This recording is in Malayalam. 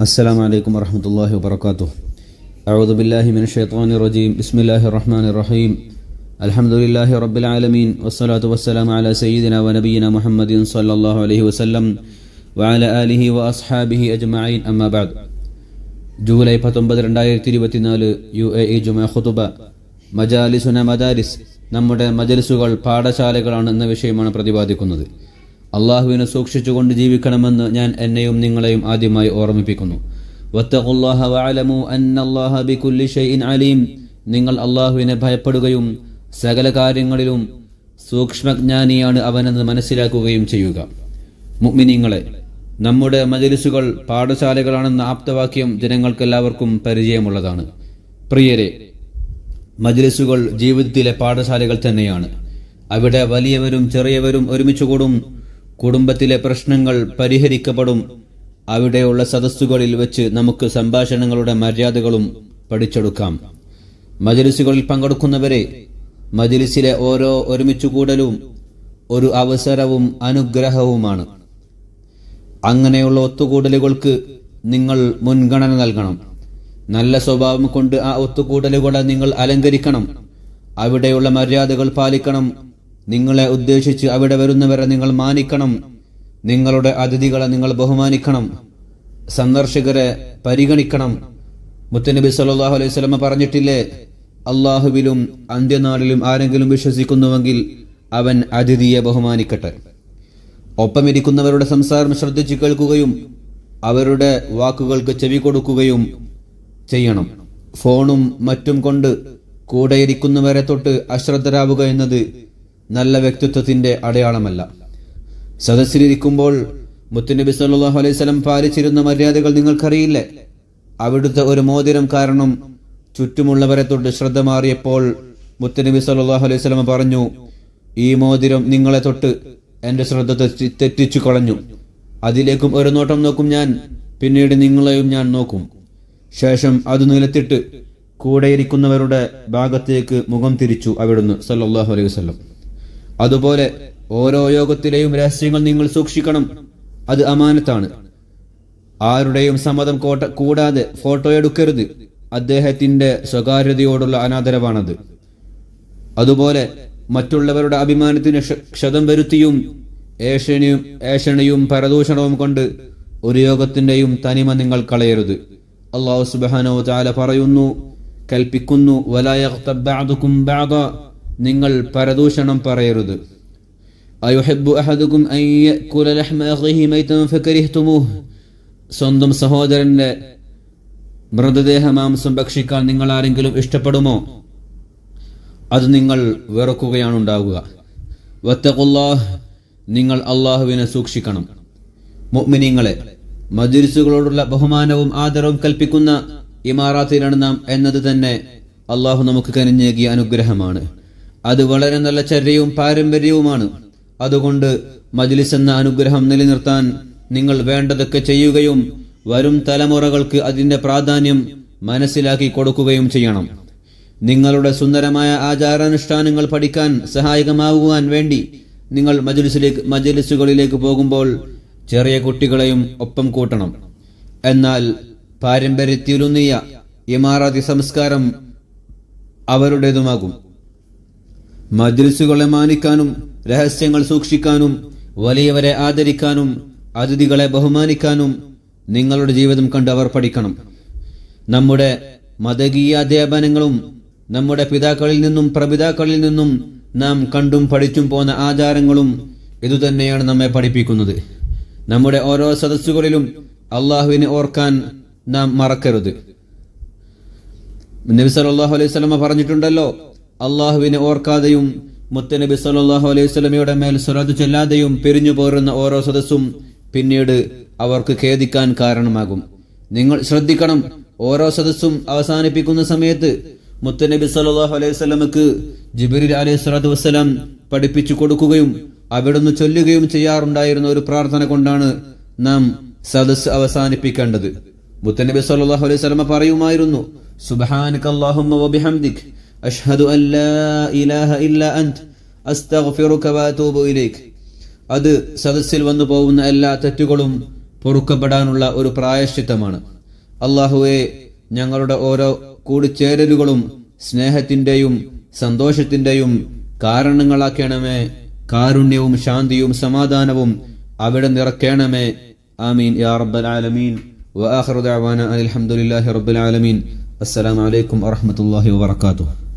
السلام عليكم ورحمة الله وبركاته أعوذ بالله من الشيطان الرجيم بسم الله الرحمن الرحيم الحمد لله رب العالمين والصلاة والسلام على سيدنا ونبينا محمد صلى الله عليه وسلم وعلى آله وأصحابه أجمعين أما بعد ജൂലൈ പത്തൊമ്പത് രണ്ടായിരത്തി ഇരുപത്തിനാല് യു എ ഇ ജുമ ഖുതുബ മജാലിസുന മദാരിസ് നമ്മുടെ മജലിസുകൾ പാഠശാലകളാണ് എന്ന വിഷയമാണ് പ്രതിപാദിക്കുന്നത് അള്ളാഹുവിനെ സൂക്ഷിച്ചുകൊണ്ട് ജീവിക്കണമെന്ന് ഞാൻ എന്നെയും നിങ്ങളെയും ആദ്യമായി ഓർമ്മിപ്പിക്കുന്നു. അലീം. നിങ്ങൾ അള്ളാഹുവിനെ ഭയപ്പെടുകയും സകല കാര്യങ്ങളിലും സൂക്ഷ്മജ്ഞാനിയാണ് അവനെന്ന് മനസ്സിലാക്കുകയും ചെയ്യുക. മുഗ്മിനിങ്ങളെ നമ്മുടെ മജലിസുകൾ പാഠശാലകളാണെന്ന ആപ്തവാക്യം ജനങ്ങൾക്കെല്ലാവർക്കും പരിചയമുള്ളതാണ്. പ്രിയരെ മജലിസുകൾ ജീവിതത്തിലെ പാഠശാലകൾ തന്നെയാണ്. അവിടെ വലിയവരും ചെറിയവരും ഒരുമിച്ച് കൂടും കുടുംബത്തിലെ പ്രശ്നങ്ങൾ പരിഹരിക്കപ്പെടും. അവിടെയുള്ള സദസ്സുകളിൽ വെച്ച് നമുക്ക് സംഭാഷണങ്ങളുടെ മര്യാദകളും പഠിച്ചെടുക്കാം. മജലിസുകളിൽ പങ്കെടുക്കുന്നവരെ മജലിസിലെ ഓരോ ഒരുമിച്ചുകൂടലും ഒരു അവസരവും അനുഗ്രഹവുമാണ്. അങ്ങനെയുള്ള ഒത്തുകൂടലുകൾക്ക് നിങ്ങൾ മുൻഗണന നൽകണം. നല്ല സ്വഭാവം കൊണ്ട് ആ ഒത്തുകൂടലുകളെ നിങ്ങൾ അലങ്കരിക്കണം. അവിടെയുള്ള മര്യാദകൾ പാലിക്കണം. നിങ്ങളെ ഉദ്ദേശിച്ച് അവിടെ വരുന്നവരെ നിങ്ങൾ മാനിക്കണം. നിങ്ങളുടെ അതിഥികളെ നിങ്ങൾ ബഹുമാനിക്കണം. സന്ദർശകരെ പരിഗണിക്കണം. മുത്തനബി സല്ലാഹു അലൈഹി സ്വലമ പറഞ്ഞിട്ടില്ലേ അള്ളാഹുവിലും അന്ത്യനാളിലും ആരെങ്കിലും വിശ്വസിക്കുന്നുവെങ്കിൽ അവൻ അതിഥിയെ ബഹുമാനിക്കട്ടെ. ഒപ്പമിരിക്കുന്നവരുടെ സംസാരം ശ്രദ്ധിച്ചു കേൾക്കുകയും അവരുടെ വാക്കുകൾക്ക് ചെവി കൊടുക്കുകയും ചെയ്യണം. ഫോണും മറ്റും കൊണ്ട് കൂടെയിരിക്കുന്നവരെ തൊട്ട് അശ്രദ്ധരാവുക എന്നത് നല്ല വ്യക്തിത്വത്തിന്റെ അടയാളമല്ല. സദസ്സിലിരിക്കുമ്പോൾ മുത്തുനബി സല്ലല്ലാഹു അലൈഹി വസല്ലം പാലിച്ചിരുന്ന മര്യാദകൾ നിങ്ങൾക്കറിയില്ലേ? അവിടുത്തെ ഒരു മോതിരം കാരണം ചുറ്റുമുള്ളവരെ തൊട്ട് ശ്രദ്ധ മാറിയപ്പോൾ മുത്തുനബി സല്ലല്ലാഹു അലൈഹി വസല്ലം പറഞ്ഞു ഈ മോതിരം നിങ്ങളെ തൊട്ട് എന്റെ ശ്രദ്ധ തെറ്റി- തെറ്റിച്ചു കളഞ്ഞു. അതിലേക്കും ഒരു നോട്ടം നോക്കും ഞാൻ പിന്നീട് നിങ്ങളെയും ഞാൻ നോക്കും. ശേഷം അത് നിലത്തിട്ട് കൂടെയിരിക്കുന്നവരുടെ ഭാഗത്തേക്ക് മുഖം തിരിച്ചു അവിടുന്ന് സല്ലാഹു അലൈഹി വസല്ലം. അതുപോലെ ഓരോ യോഗത്തിലെയും രഹസ്യങ്ങൾ നിങ്ങൾ സൂക്ഷിക്കണം. അത് അമാനത്താണ്. ആരുടെയും സമ്മതം കോട്ട കൂടാതെ ഫോട്ടോ എടുക്കരുത്. അദ്ദേഹത്തിന്റെ സ്വകാര്യതയോടുള്ള അനാദരവാണത്. അതുപോലെ മറ്റുള്ളവരുടെ അഭിമാനത്തിന് ക്ഷതം വരുത്തിയും ഏഷണിയും ഏഷണിയും പരദൂഷണവും കൊണ്ട് ഒരു യോഗത്തിന്റെയും തനിമ നിങ്ങൾ കളയരുത്. അള്ളാഹു സുബാനോ താല പറയുന്നു കൽപ്പിക്കുന്നു ബഅദ. നിങ്ങൾ പരദൂഷണം പറയരുത്. സ്വന്തം സഹോദരന്റെ മൃതദേഹ മാംസം ഭക്ഷിക്കാൻ നിങ്ങൾ ആരെങ്കിലും ഇഷ്ടപ്പെടുമോ? അത് നിങ്ങൾ വെറുക്കുകയാണ് ഉണ്ടാവുക നിങ്ങൾ അള്ളാഹുവിനെ സൂക്ഷിക്കണം. മുഅ്മിനീങ്ങളെ മജുരിസുകളോടുള്ള ബഹുമാനവും ആദരവും കൽപ്പിക്കുന്ന ഇമാറാത്തിലാണ് നാം എന്നത് തന്നെ അള്ളാഹു നമുക്ക് കനിഞ്ഞേകിയ അനുഗ്രഹമാണ്. അത് വളരെ നല്ല ചര്യവും പാരമ്പര്യവുമാണ്. അതുകൊണ്ട് മജ്ലിസ് എന്ന അനുഗ്രഹം നിലനിർത്താൻ നിങ്ങൾ വേണ്ടതൊക്കെ ചെയ്യുകയും വരും തലമുറകൾക്ക് അതിന്റെ പ്രാധാന്യം മനസ്സിലാക്കി കൊടുക്കുകയും ചെയ്യണം. നിങ്ങളുടെ സുന്ദരമായ ആചാരാനുഷ്ഠാനങ്ങൾ പഠിക്കാൻ സഹായകമാകുവാൻ വേണ്ടി നിങ്ങൾ മജ്ലിസിലേക്ക് മജലിസുകളിലേക്ക് പോകുമ്പോൾ ചെറിയ കുട്ടികളെയും ഒപ്പം കൂട്ടണം. എന്നാൽ പാരമ്പര്യത്തിലുന്നിയ ഇമാറാത്തി സംസ്കാരം അവരുടേതുമാകും. മജ്ലിസുകളെ മാനിക്കാനും രഹസ്യങ്ങൾ സൂക്ഷിക്കാനും വലിയവരെ ആദരിക്കാനും അതിഥികളെ ബഹുമാനിക്കാനും നിങ്ങളുടെ ജീവിതം കണ്ട് അവർ പഠിക്കണം. നമ്മുടെ മതകീയ അധ്യാപനങ്ങളും നമ്മുടെ പിതാക്കളിൽ നിന്നും പ്രപിതാക്കളിൽ നിന്നും നാം കണ്ടും പഠിച്ചും പോന്ന ആചാരങ്ങളും ഇതുതന്നെയാണ് നമ്മെ പഠിപ്പിക്കുന്നത്. നമ്മുടെ ഓരോ സദസ്സുകളിലും അള്ളാഹുവിനെ ഓർക്കാൻ നാം മറക്കരുത്. നബി സല്ലല്ലാഹു അലൈഹി സ്വലമ പറഞ്ഞിട്ടുണ്ടല്ലോ അള്ളാഹുവിനെ ഓർക്കാതെയും മുത്തനബി സല്ലാഹു അലൈഹി മേൽ സ്വലാത്ത് ചെല്ലാതെയും പിരിഞ്ഞു പോരുന്ന ഓരോ സദസ്സും പിന്നീട് അവർക്ക് ഖേദിക്കാൻ കാരണമാകും. നിങ്ങൾ ശ്രദ്ധിക്കണം ഓരോ സദസ്സും അവസാനിപ്പിക്കുന്ന സമയത്ത് മുത്തനബി സല്ലാഹു അലൈഹി സ്വലമക്ക് ജിബിരി അലൈഹി സ്വലാത്തു വസ്സലാം പഠിപ്പിച്ചു കൊടുക്കുകയും അവിടുന്ന് ചൊല്ലുകയും ചെയ്യാറുണ്ടായിരുന്ന ഒരു പ്രാർത്ഥന കൊണ്ടാണ് നാം സദസ് അവസാനിപ്പിക്കേണ്ടത്. മുത്തനബി സല്ലാഹു അലൈഹി സ്വലമ പറയുമായിരുന്നു സുബ്ഹാനക അല്ലാഹുമ്മ വബിഹംദിക് അഷ്ഹദു ഇലാഹ ഇല്ല അന്ത് ഇലൈക്. അത് സദസ്സിൽ വന്നു പോകുന്ന എല്ലാ തെറ്റുകളും പൊറുക്കപ്പെടാനുള്ള ഒരു പ്രായശ്ചിത്തമാണ്. അള്ളാഹുവെ ഞങ്ങളുടെ ഓരോ കൂടിച്ചേരലുകളും സ്നേഹത്തിന്റെയും സന്തോഷത്തിന്റെയും കാരണങ്ങളാക്കണമേ. കാരുണ്യവും ശാന്തിയും സമാധാനവും അവിടെ നിറക്കണമേ ആമീൻ. യാ റബ്ബൽ ആലമീൻ. വ ആഖിറു ദഅവാന അൽഹംദുലില്ലാഹി റബ്ബിൽ ആലമീൻ. അസ്സലാമു അലൈക്കും വറഹ്മത്തുള്ളാഹി വബറകാതുഹു.